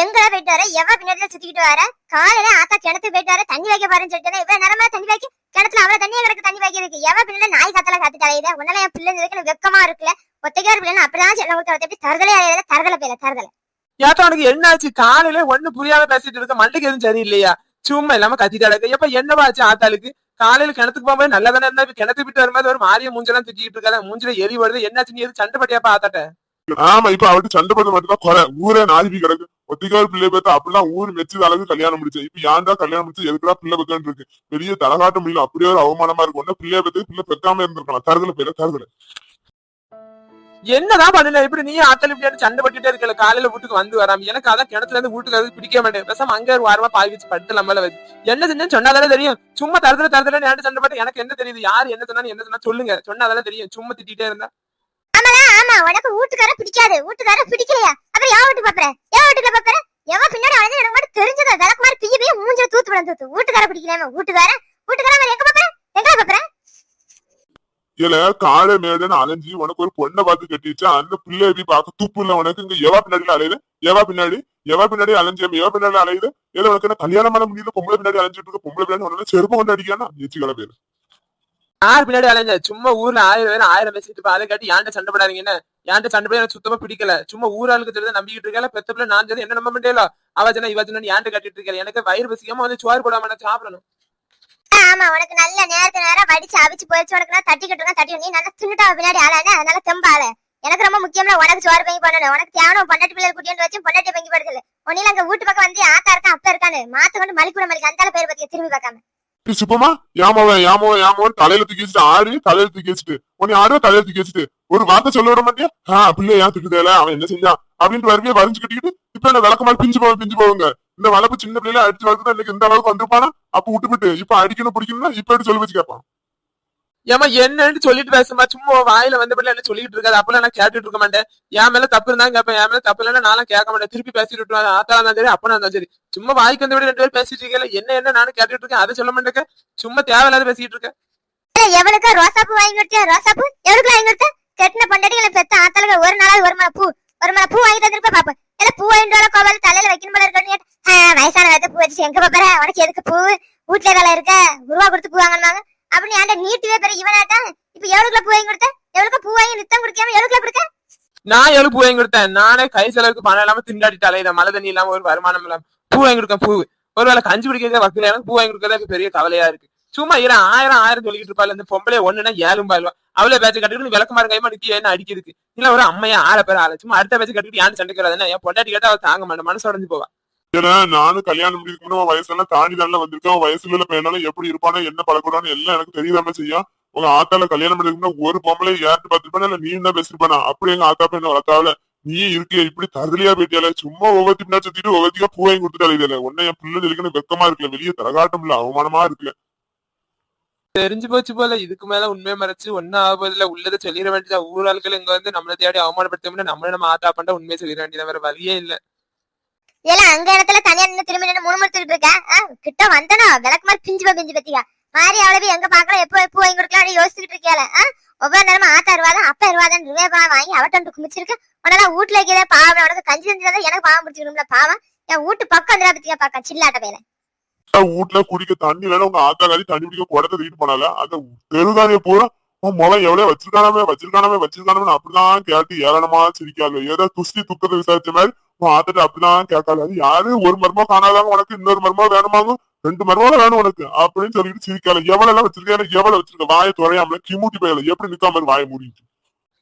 எங்கடா போயிட்டு வர? எவ பின்னாடில சுத்திக்கிட்டு வர? காலையில ஆத்தா கிணத்து போயிட்டு வர? தண்ணி வைக்க பாருன்னு சொல்லிட்டு இவ்வளவு நேரமா தண்ணி வைக்க கிணத்துல அவ்வளவு தண்ணியா கிடக்கு தண்ணி வைக்கிறதுக்கு. எவ பின்னாடி நாய் கத்தல கத்து தலையுத உன்னால என் பிள்ளை எனக்கு வெக்கமா இருக்குல்ல? ஒத்தைக்கார பிள்ளை அப்படிதான் செல்ல கொடுத்து எப்படி தருதலை அலையில தருதலை போயில தருதலை. ஏத்தா உனக்கு என்னாச்சு காலையில ஒண்ணு புரியாம பேசிட்டு இருக்க மண்டைக்கு எதுவும் சரியில்லையா? சும்மா இல்லாம கத்திட்டு கிடக்கு எப்ப என்னவா ஆச்சு ஆத்தாளுக்கு? காலையில கிணத்துக்கு போகும்போது நல்லா தானே இருந்தா? கிணத்து விட்டு வரும்போது ஒரு மாறிய மூஞ்செல்லாம் திட்டிட்டு இருக்காத? மூஞ்சில எரி வருது. என்னாச்சு நீ எது? சண்டை பட்டியாப்பா ஆத்தாட்ட? ஆமா இப்ப அவட்டு சண்டை போடுறது மட்டும் தான் குறை. ஊரே நாதிபி கிடக்கு. ஒத்திக்கார் பிள்ளை பார்த்தா அப்படிலாம் ஊர் மெச்சது அளவுக்கு கல்யாணம் முடிச்சு இப்ப யாண்டா கல்யாணம் முடிச்சு எதுக்குடா பிள்ளை பெக்கான்னு இருக்கு? பெரிய தலகாட்ட முடியல. அப்படியே ஒரு அவமானமா இருக்கும். ஒன்னும் பிள்ளைய பத்தி பிள்ளை பெக்காம இருந்திருக்கலாம். கருதல பேர கருதல. என்னதான் பண்ணல? இப்படி நீ ஆத்தாள் இப்படி சண்டை பட்டுட்டே இருக்கல. காலையில வீட்டுக்கு வந்து வராம. எனக்கு அதான் கிணத்துல இருந்து வீட்டுக்கு வந்து பிடிக்க மாட்டேன். பேசாம அங்க ஒரு வாரமா பாய் வச்சு படுத்து நம்மள என்ன செஞ்சேன்னு சொன்னாதானே தெரியும். சும்மா தரதுல தரதுல ஏன்ட்டு சண்டை பட்டு எனக்கு என்ன தெரியுது? யாரு என்ன சொன்னாலும் என்ன சொன்னா சொல்லுங்க. சொன்னாதானே தெரியும். சும்மா திட்டிட்டே இருந்தா. ஆமா உனக்கு வீட்டுக்கார பிடிக்காது வீட்டுக்கார பிடிக்கலையா? அப்புறம் எவன் வீட்டு பாப்பற எவன் வீட்டுல பாப்பற எவன் பின்னாடி அழைஞ்சு எனக்கு மட்டும் தெரிஞ்சதா விளக்கு மாதிரி பிய பிய மூஞ்சில தூத்து விட தூத்து. வீட்டுக்கார பிடிக்கலாம வீட்டுக்கார வீட்டுக்கார மாதிரி எங்க பாப்பற எங்க பாப்பற இல்ல காலை மேடன்னு அலைஞ்சி உனக்கு ஒரு பொண்ணை பார்த்து கட்டிச்சு அந்த பிள்ளை போய் பார்க்க? துப்பு இல்ல உனக்கு. இங்க எவா பின்னாடி அலையுது? எவா பின்னாடி? எவா பின்னாடி அலைஞ்சு எவா பின்னாடி அலையுது? இல்ல உனக்கு என்ன கல்யாணம் பண்ண முடியல பொம்பளை பின்னாடி அலைஞ்சிட்டு இருக்க. பொம்பளை பின்னாடி உடனே செருப்பு கொண்டு அடிக்கானா எச்சிக்கல பேரு. யார் பின்னாடி அலைஞ்ச? சும்மா ஊர்ல ஆயிரம் பேர் ஆயிரம் பேசிட்டு இருப்பா அதை காட்டி யாண்ட சண்டை போடாதீங்கன்னு யாண்ட சண்டை போட எனக்கு சுத்தமா பிடிக்கல. சும்மா ஊராளுக்கு தெரியல நம்பிக்கிட்டு இருக்கல பெத்த பிள்ளை நான் தெரிஞ்சு என்ன நம்ப முடியல? அவ சொன்னா இவ சொன்னா யாண்ட கட்டிட்டு இருக்கல எனக்கு வயிறு பசிக்காம வந்து சோறு போடாம நான் சாப்பிடணும். ஆமா உனக்கு நல்ல நேரத்து நேரம் வடிச்சு அவிச்சு போயிடுச்சு உனக்கு நான் தட்டி கட்டுனா தட்டி நீ நல்லா தின்னுட்டா பின்னாடி ஆளானே அதனால தெம்பால எனக்கு ரொம்ப முக்கியம்ல உனக்கு சோறு பங்கி பண்ணணும் உனக்கு தேவன பொண்டாட்டி பிள்ளை குட்டின்னு வச்சு பொண்டாட்டி பங்கி படுக்கல உன்னில அங்க வீட்டு பக்கம் வந்து ஆத்தா இருக்கான் அப்ப இருக்கான்னு. மாத்த கொண்டு மலிக்கூட மலிக்கு அந்த பேர் பத்திய திரும்பி பார்க்காம. சுப்பமா? ஏமாவன் ஏமாவன் ஏமாவன் தலையில தூக்கி வச்சுட்டு ஆறு தலையில தூக்கி வச்சுட்டு உன்னை ஆறு தலையில தூக்கி வச்சுட்டு ஒரு வார்த்தை சொல்ல விட மாட்டியா? ஆஹ் பிள்ளை ஏன் திட்டுதேல? அவன் என்ன செஞ்சான் அப்படின்ட்டு வரவே வரைஞ்சு கட்டிக்கிட்டு இப்ப என்ன விளக்கமாரி பிஞ்சு போவோம் பிஞ்சு போவாங்க இந்த வளர்ப்பு சின்ன பிள்ளைல அடிச்சு வளர்த்து இன்னைக்கு இந்த அளவுக்கு வந்திருப்பானா? அப்ப விட்டுவிட்டு இப்ப அடிக்கணும் பிடிக்கணும்னா இப்ப எடுத்து சொல்லி வச்சு கேட்பான்? ஏமா என்னன்னு சொல்லிட்டு பேசுமா சும்மா வாயில வந்த பிள்ளை என்ன சொல்லிட்டு இருக்காது? அப்பெல்லாம் நான் கேட்டுட்டு இருக்க மாட்டேன். என் மேல தப்பு இருந்தா கேட்பேன் என் மேல தப்பு இல்லைன்னா நானும் கேட்க மாட்டேன். திருப்பி பேசிட்டு விட்டுருவாங்க ஆத்தா இருந்தா சரி அப்பனா இருந்தா சரி. சும்மா வாய்க்கு வந்த ரெண்டு பேரும் பேசிட்டு இருக்கல என்ன என்ன நானும் கேட்டுட்டு இருக்கேன். அதை சொல்ல மாட்டேங்க. சும்மா தேவையில்லாத பேசிட்டு இருக்கேன். எவனுக்கு பூ வாங்கி கொடுத்தியா? ரோசாப்பூ எவனுக்கு வாங்கி கொடுத்த? கெட்டின பொண்டாட்டிகளை பெத்த ஆத்தாளுக்கு ஒரு நாளாவது ஒரு மலை பூ. ஒரு மலை பூ வாங்கி தந்திருப்ப பாப்ப இல்ல பூ வாங்கிட்டு கோவால தலையில வைக்கணும் போல இருக்கணும் வயசான காலத்து பூ வச்சு எங்க பாப்பற உனக்கு எதுக்கு பூ? வீட்டுல வேலை இருக்க. உருவா கொடுத்து பூ வாங்கினாங்க அப்படின்னு ஏன்டா நீட்டுவே பெரிய இவனாட்டா? இப்ப எவ்வளவுக்குள்ள பூ வாங்கி கொடுத்த? எவ்வளவுக்கு பூ வாங்கி நித்தம் குடிக்காம எவ்வளவுக்குள்ள கொடுத்த நான் எவ்வளவு பூ வாங்கி கொடுத்தேன். நானே கை செலவுக்கு பணம் இல்லாம திண்டாடிட்டு அலையில மழை தண்ணி இல்லாம ஒரு வருமானம் இல்லாம பூ வாங்கி கொடுக்கேன் பூ. ஒருவேளை கஞ்சி குடிக்கிறதே வக்கீல எனக்கு பூ வாங்கி கொடுக்கறது எனக்கு பெரிய கவலையா இருக்கு. சும்மா இரு ஆயிரம் ஆயிரம் சொல்லிட்டு இருப்பாள். இந்த பொம்பளை ஒண்ணுனா ஏழும் பாய்வா அவளை பேச்சு கட்டுக்கிட்டு விளக்கமாறு கைமா நிக்கி என்ன அடிக்கிறதுக்கு? இல்ல ஒரு அம்மையா ஆள பேர் ஆள. சும்மா அடுத்த பேச்சு கட்டுக்கிட்டு யாரும் சண்டைக்கு என் பொண்டாட்டி கேட்டா அவள் தாங்க மாட்டேன் மனசு உடஞ்சு போவா. ஏன்னா நானும் கல்யாணம் முடிக்கணும் முன்னாடி வயசெல்லாம் தாண்டி தானே வந்திருக்கேன் வயசுல பேனாலும் எப்படி இருப்பானோ என்ன பழக்கூடாது எல்லாம் எனக்கு தெரியாம செய்யும்? உங்க ஆத்தால கல்யாணம் பண்ணிருக்கா ஒரு பொம்பளை யார்ட்டு பாத்துருப்பானா இல்ல நீ என்ன பேசிருப்பானா? அப்படி எங்க ஆத்தா பையனை வளர்த்தாவில? நீ இருக்கிய இப்படி தருதலியா போயிட்டியால? சும்மா ஒவ்வொருத்தி பின்னா சுத்திட்டு ஒவ்வொருத்தியா பூ வாங்கி கொடுத்துட்டாலே இதுல. உன்னை என் பிள்ளை இருக்குன்னு வெக்கமா இருக்குல்ல வெளியே தரகாட்டம் இல்ல அவமானமா இருக்குல்ல தெரிஞ்சு போச்சு போல. இதுக்கு மேல உண்மையை மறைச்சு ஒன்னும் ஆகுதுல உள்ளதை சொல்லிட வேண்டியதா? ஆட்கள் இங்க வந்து நம்மளை தேடி அவமானப்படுத்தோம்னா நம்மள நம்ம ஆத்தா பண்ண உண்மையை சொல்லிட வேண்டியதா? வேற வழியே இல்ல. ஏல அங்க இடத்துல தனியா நின்று திரும்பி நின்னு முணுமுணுத்துக்கிட்டு இருக்க? கிட்ட வந்தனா விளக்கு மாதிரி பிஞ்சு போய் பிஞ்சு பத்தியா? மாறி அவ்வளவு எங்க பாக்கலாம் எப்போ எப்போ வாங்கி கொடுக்கலாம் யோசிச்சுட்டு இருக்கியால ஒவ்வொரு நேரமும் ஆத்தா இருவாதா அப்பா இருவாதான் ரிவேபா வாங்கி அவட்டம் குமிச்சிருக்க. உடனே வீட்டுல இருக்கிற பாவம் உனக்கு கஞ்சி செஞ்சதா எனக்கு பாவம் பிடிச்சிக்கணும்ல பாவம். என் வீட்டு பக்கம் வந்துடா பத்தியா பாக்க சில்லாட்ட பேல வீட்டுல குடிக்க தண்ணி வேணும் உங்க ஆத்தா காரி தண்ணி குடிக்க குடத்தை தூக்கிட்டு போனால அந்த தெருதானிய பூரா? உன் முகம் எவ்வளவு வச்சிருக்கானமே வச்சிருக்கானமே வச்சிருக்கானமே அப்படிதான் கேட்டு ஏளனமா சிரிக்காது. ஏதோ துஷ்டி துக்கத்தை விசாரிச்ச மாதிரி ஆத்தட்ட அப்படிதான் கேட்காது அது யாரு? ஒரு மர்மம் காணாதாங்க உனக்கு இன்னொரு மர்மம் வேணுமாங்க? ரெண்டு மர்மம் வேணும் உனக்கு அப்படின்னு சொல்லிட்டு சிரிக்கால எவ்வளவு எல்லாம் வச்சிருக்கேன் எவ்வளவு வச்சிருக்க? வாயை துறையாமல கிமூட்டி போயல எப்படி நிக்காம வாய வாயை மூடிட்டு.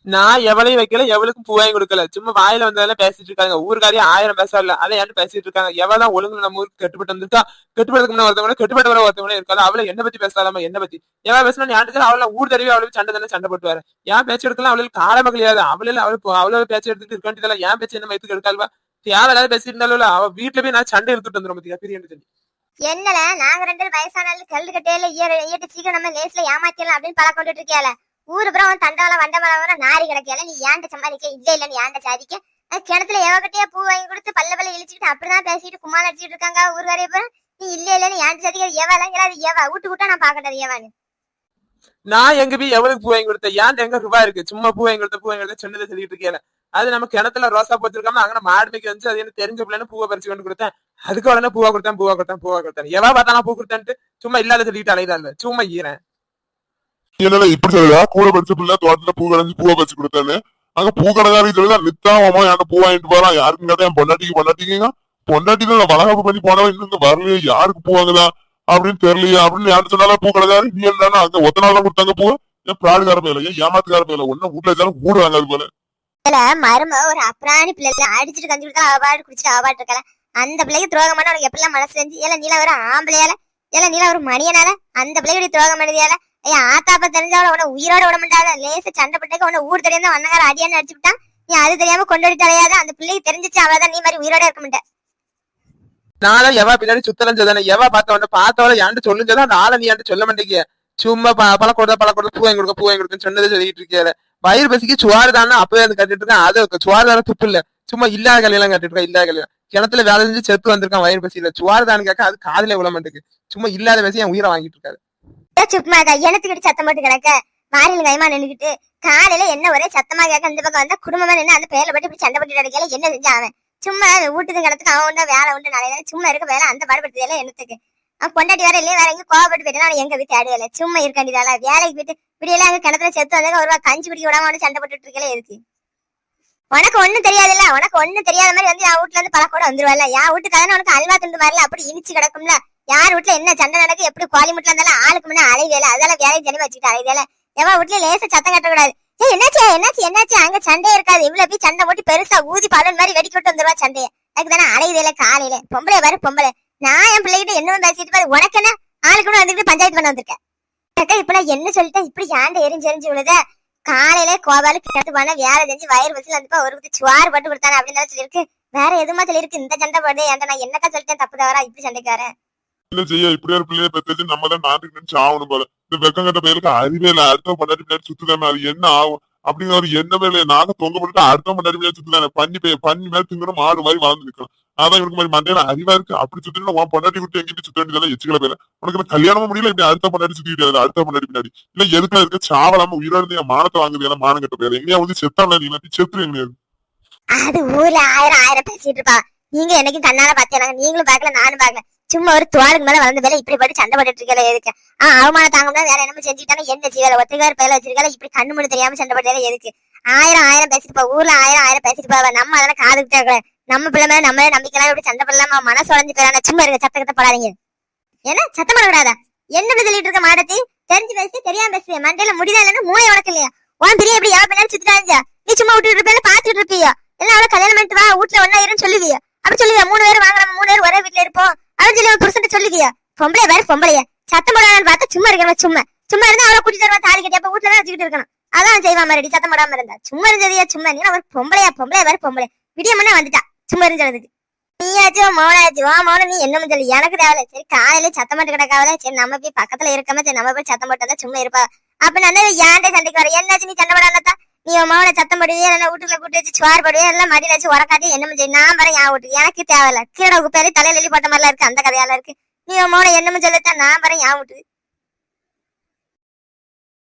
நான் எவளையும் வைக்கல எவளுக்கும் பூவாயும் கொடுக்கல. சும்மா வாயில வந்ததெல்லாம் பேசிட்டு இருக்காங்க. ஊருக்காரியே ஆயிரம் பேசல அதை ஏன்னு பேசிட்டு இருக்காங்க? எவதான் ஒழுங்கு நம்ம ஊருக்கு கட்டுப்பட்டு வந்துட்டா? கெட்டுப்பட்டுக்கு முன்ன ஒருத்தவங்க கட்டுப்பட்டு வர ஒருத்தவங்க இருக்காது அவளை என்ன பத்தி பேசலாமா? என்ன பத்தி? எவ பேசினா ஞாபகத்தில் அவளை ஊர் தடவி அவளுக்கு சண்டை தானே சண்டை போட்டு வர. ஏன் பேச்சு எடுக்கலாம் அவளுக்கு காலம கிடையாது அவள அவள அவ்வளவு பேச்சு எடுத்துட்டு இருக்க ஏன் பேச்சு என்ன மயத்துக்கு எடுக்கால்வா தேவையில்லாத பேசிட்டு இருந்தாலும் அவ வீட்டுல போய் நான் சண்டை எடுத்துட்டு வந்துடும் பத்தியா பிரியன்னு சொல்லி என்னல நாங்க ரெண்டு பேரும் வயசானாலும் கல்லு கட்டையில ஈட்டு சீக்கிரம் நம்ம லேஸ்ல ஏமாத்திடலாம் அப்படின்னு பழக்கம் கொண்டுட்டு இருக்கியால. ஊரு புறம் உன் தண்டவாளம் வண்டவாளம் வர நாரி கிடக்கியால நீ ஏன்ட சம்பாதிக்க? இல்ல இல்ல நீ ஏன்ட சாதிக்க? அது கிணத்துல எவகிட்டயே பூ வாங்கி கொடுத்து பல்ல பல்ல இழிச்சுட்டு அப்படிதான் பேசிட்டு கும்மால் அடிச்சிட்டு இருக்காங்க ஊர் வரைய போற நீ இல்ல இல்ல நீ ஏன்ட சாதிக்க எவாலங்கிறாது எவா விட்டு விட்டா நான் பாக்கட்டது எவான்னு நான் எங்க போய் எவளுக்கு பூ வாங்கி கொடுத்தேன்? ஏன் எங்க ரூபாய் இருக்கு? சும்மா பூ வாங்கி கொடுத்த பூ வாங்கி கொடுத்த சொன்னதை சொல்லிட்டு இருக்கேன் அது நம்ம கிணத்துல ரோசா போச்சிருக்காம அங்கே மாடு மேய்க்க வந்து அது என்ன தெரிஞ்ச பிள்ளைன்னு பூவை பறிச்சு கொண்டு கொடுத்தேன். அதுக்கு உடனே பூவா கொடுத்தேன் பூவா கொடுத்தேன் பூவா கொடுத்தேன். எவா பார்த்தாலும் பூ கொடுத்தேன்ட்டு சும்மா இல்லாத சொல்லிட்டு அலையுதா சும்மா ஈரன். என்னடா இப்படி சொல்லுதா கூட படிச்ச பிள்ளை தோட்டத்துல பூ கடைஞ்சு பூவை வச்சு கொடுத்தானு அங்க பூ கடைக்காரி சொல்லுதா நித்தாமமா என்கிட்ட பூ வாங்கிட்டு போறான் யாருக்கும் கதை? என் பொண்டாட்டிக்கு பொண்டாட்டிங்க பொண்டாட்டி தான் வளகாப்பு பண்ணி போனவன் இன்னும் வரலையே. யாருக்கு பூ வாங்குதா? அப்படின்னு தெரியலையா. அப்படின்னு யாரு சொன்னாலும் பூ கடைக்காரி நீ என்ன அங்க ஒத்த நாள் தான் கொடுத்தாங்க பூ ஏன் பிராடுகார பையில ஏன் ஏமாத்துக்கார பையில. ஒன்னும் வீட்டுல இருந்தாலும் கூடு வாங்காது போல. மரும ஒரு அப்புறாணி பிள்ளைல அடிச்சுட்டு கஞ்சி கொடுத்தா அவாடு குடிச்சிட்டு அவாடு இருக்கல அந்த பிள்ளைக்கு துரோகம் பண்ண உனக்கு எப்பெல்லாம் மனசு செஞ்சு ஏல நீல ஒரு ஆம்பளையால ஏல நீல ஒரு மணியனால அந்த பிள்ளைக்கு துரோகம் பண்ணுதியால ஏன் ஆத்தாப்ப தெரிஞ்சாலும் உன உயிரோட விட மாட்டாத. லேச சண்டை பட்டுக்க உன ஊர் தெரியாம வண்ணகார அடியான்னு அடிச்சு விட்டான் நீ அது தெரியாம கொண்டு தலையாத. அந்த பிள்ளைக்கு தெரிஞ்சிச்சு அவதான் நீ மாதிரி உயிரோட இருக்க மாட்டேன் நானும் எவா பின்னாடி சுத்தலாம் சொதானே எவா பார்த்தவன பார்த்தவள யான்ட்டு சொல்லுஞ்சதா அந்த ஆளை நீ யான்ட்டு சொல்ல மாட்டேங்க சும்மா ப- பழம் கொடுத்தா பழம் கொடுத்தா பூ வாங்கி கொடுக்க பூ வாங்கி கொடுக்குன்னு சொன்னதை சொல்லிட்டு இருக்கியால வயிறு பசிக்கு சுவாறு அப்பவே வந்து கட்டிட்டு இருக்கேன். அது சுவாரதான துப்பு இல்ல. சும்மா இல்லாத கல்யாணம் கட்டிட்டு இருக்கேன் இல்லாத கல்யாணம். கிணத்துல வேலை செஞ்சு செத்து வந்திருக்கான் வயிறு பசியில சுவாரதான்னு கேட்க அது காதுல விழ மாட்டேங்குது. சும்மா இல்லாத பசி என் உயிரை வாங்கிட்டு இருக்காரு. சும்மாக்கா எனத்துக்கிட்டு சத்தம் போட்டு கிடக்க. மாறியில் கைமா நின்னுக்கிட்டு காலையில என்ன ஒரே சத்தமா கேட்க இந்த பக்கம் வந்தா குடும்பமா நின்று அந்த பேர்ல போட்டு இப்படி சண்டை போட்டு கிடைக்கல என்ன செஞ்சா அவன்? சும்மா வீட்டுக்கு கிடத்துக்கு அவன் உண்டா வேலை உண்டு நாளையில. சும்மா இருக்க வேலை அந்த பாடுபடுத்தல என்னத்துக்கு? அவன் பொண்டாட்டி வேற இல்லையே வேற எங்க கோவப்பட்டு போயிட்டா எங்க போய் தேடி சும்மா இருக்காண்டிதால வேலைக்கு போயிட்டு இப்படியெல்லாம் அங்க கிணத்துல செத்து வந்தாங்க ஒரு கஞ்சி குடிக்க விடாம வந்து சண்டை போட்டுட்டு இருக்கல எதுக்கு உனக்கு ஒண்ணும் தெரியாதுல்ல உனக்கு ஒண்ணும் தெரியாத மாதிரி வந்து என் வீட்டுல இருந்து பழக்கோட வந்துருவாள் என் வீட்டு கதை உனக்கு அல்வா துண்டு மாதிரில அப்படி இனிச்சு கிடக்கும்ல. யார் வீட்டுல என்ன சண்டை நடக்கு எப்படி கோழி முட்டில இருந்தாலும் ஆளுக்கு முன்ன அலைவேல. அதால வேலைக்கு ஜனி வச்சுக்கிட்டு அலைவேல. எவா வீட்டுல லேச சத்தம் கட்டக்கூடாது. ஏய் என்னாச்சு என்னாச்சு என்னாச்சு? அங்க சண்டை இருக்காது. இவ்வளவு போய் சண்டை போட்டு பெருசா ஊதி பலன் மாதிரி வெடிக்க விட்டு வந்துருவா சண்டைய. அதுக்கு தானே அலையுதேல காலையில. பொம்பளை பாரு பொம்பளை. நான் என் பிள்ளைகிட்ட என்ன பேசிட்டு பாரு உனக்கு என்ன? ஆளுக்கு கூட வந்துட்டு பஞ்சாயத்து பண்ண வந்திருக்கேன். இப்ப நான் என்ன சொல்லிட்டேன்? இப்படி ஏன்ட எரிஞ்சு எரிஞ்சு விழுத? காலையில கோபாலு கிணத்து போனா வேலை செஞ்சு வயிறு வச்சுல வந்துப்பா ஒரு குத்து சுவாறு பட்டு கொடுத்தானே அப்படின்னு தானே சொல்லியிருக்கு. வேற எதுமா சொல்லியிருக்கு? இந்த சண்டை போடுது ஏன்டா நான் என்னக்கா சொல்லிட்டேன்? தப்பு தவறா? இப்படி சண்டைக்காரன். இல்ல செய்ய இப்படியே ஒரு பிள்ளைய பெற்று நம்ம தான் நாட்டுக்கு நினைச்சு ஆகணும் போல. இந்த வெக்கம் கட்ட பையலுக்கு அறிவே இல்ல. அடுத்த பண்ணாட்டி பின்னாடி சுத்துதானே அது என்ன ஆகும்? அப்படிங்கிற ஒரு எண்ணமே இல்லை நாங்க தொங்க போட்டு அடுத்த மணி பின்னாடி சுத்துதானே பண்ணி பே பண்ணி மேல திங்கணும் மாடு மாதிரி வாழ்ந்து நிற்கணும் அதான் இவருக்கு மாதிரி மண்டையில அறிவா இருக்கு. அப்படி சுத்தினா உன் பொண்டாட்டி விட்டு எங்கிட்டு சுத்த வேண்டியதெல்லாம் எச்சுக்கல பேர உனக்கு கல்யாணமும் முடியல. இப்படி அடுத்த பொண்டாட்டி சுத்திட்டு அடுத்த பொண்டாட்டி பின்னாடி. இல்ல எதுக்குல இருக்க? சாவலாம உயிரோட என் மானத்தை வாங்குது எல்லாம் மானம் கட்ட பேர் எங்கேயா வந்து செத்தால நீ இல்லாட்டி செத்து எங்கேயாது அது ஊர்ல ஆயிரம் ஆயிரம் பேசிட்டு இருப்பா நீங்க என்னைக்கும் கண்ணால பாத்தீங்க நீங்களும் பாக்கல நானும் பாக்கல சும்மா ஒரு துவாலுக்கு மேல வளர்ந்த வேலை இப்படி போட்டு சண்டை போட்டுட்டு இருக்கல எதுக்கு? ஆ அவமான தாங்க வேற என்ன செஞ்சுட்டாலும் என்ன செய்யல ஒத்துக்கார பேல வச்சிருக்கல இப்படி கண்ணு மூடி தெரியாம சண்டை போட்டு எதுக்கு? ஆயிரம் ஆயிரம் பேசிட்டு போ ஊர்ல ஆயிரம் ஆயிரம் பேசிட்டு போவ நம்ம அதெல்லாம் காது இருக்கல நம்ம பிள்ளை மேல நம்மளே நம்பிக்கலாம் இப்படி சண்டை போடலாமா? மனசு உடஞ்சு சும்மா இருக்க சத்தத்தை போடாதீங்க. என்ன? சத்தம் போடக்கூடாதா என்ன இப்படி சொல்லிட்டு இருக்க மாடத்தி? தெரிஞ்சு பேசி தெரியாம பேசுவேன் மண்டையில முடிதா இல்லைன்னு மூளை உனக்கு இல்லையா? உன் பெரிய எப்படி எவ்வளவு பின்னாடி சுத்திட்டாஞ்சா நீ சும்மா விட்டுட்டு இருப்பேன் பாத்துட்டு இருப்பியா? எல்லாம் அவளை கல்யாணம் பண்ணிட்டு வா வீட்டுல ஒன்னா இருன்னு சொல்லுவியா? அப்படி சொல்லுவியா? மூணு பேர் வாங்குறோம் மூணு பேர் ஒரே வீட்டுல இருப்போம். அப்படின்னு சொல்லி புருஷன் சொல்லுவியா பொம்பளை வேற பொம்பளைய. சத்தம் போடான்னு பார்த்தா சும்மா இருக்கணும் சும்மா. சும்மா இருந்தா அவளை கூட்டிட்டு தருவா தாலி கட்டி அப்ப வீட்டுல தான் வச்சுக்கிட்டு இருக்கணும். அதான் செய்வான் மாதிரி சத்தம் போடாம இருந்தா. சும்மா இருந்ததையா? சும்மா. நீ ஒரு பொம்பளையா பொம்பளையா வேற பொம்பளை விடியமன்னே வந்துட்டா. சும்மா இருந்ததுக்கு நீயாச்சும் மௌனாச்சும் வா மௌனம் நீ என்ன சொல்லி. எனக்கு தேவையில்ல. சரி காலையில சத்தம் போட்டு கிடக்காவல சரி நம்ம போய் பக்கத்துல இருக்காம? சரி நம்ம போய் சத்தம் போட்டா சும்மா இருப்பா. அப்ப நான் ஏன்டே சண்டைக்கு வர? என்னாச்சு நீ சண்டை போடாதான் நீ உன் மௌன சத்தம் போடுவியா இல்ல வீட்டுக்குள்ள கூட்டு வச்சு சுவார் போடுவியா எல்லாம் மடியில வச்சு உரக்காட்டி என்ன செய்ய நான் வரேன் என் வீட்டுக்கு. எனக்கு தேவையில்ல. கீழே பேரு தலையில எழுதி போட்ட மாதிரிலாம் இருக்கு. அந்த கதையால இருக்கு. நீ உன் மௌன என்னமோ சொல்லத்தான் நான் வரேன் என் வீட்டுக்கு.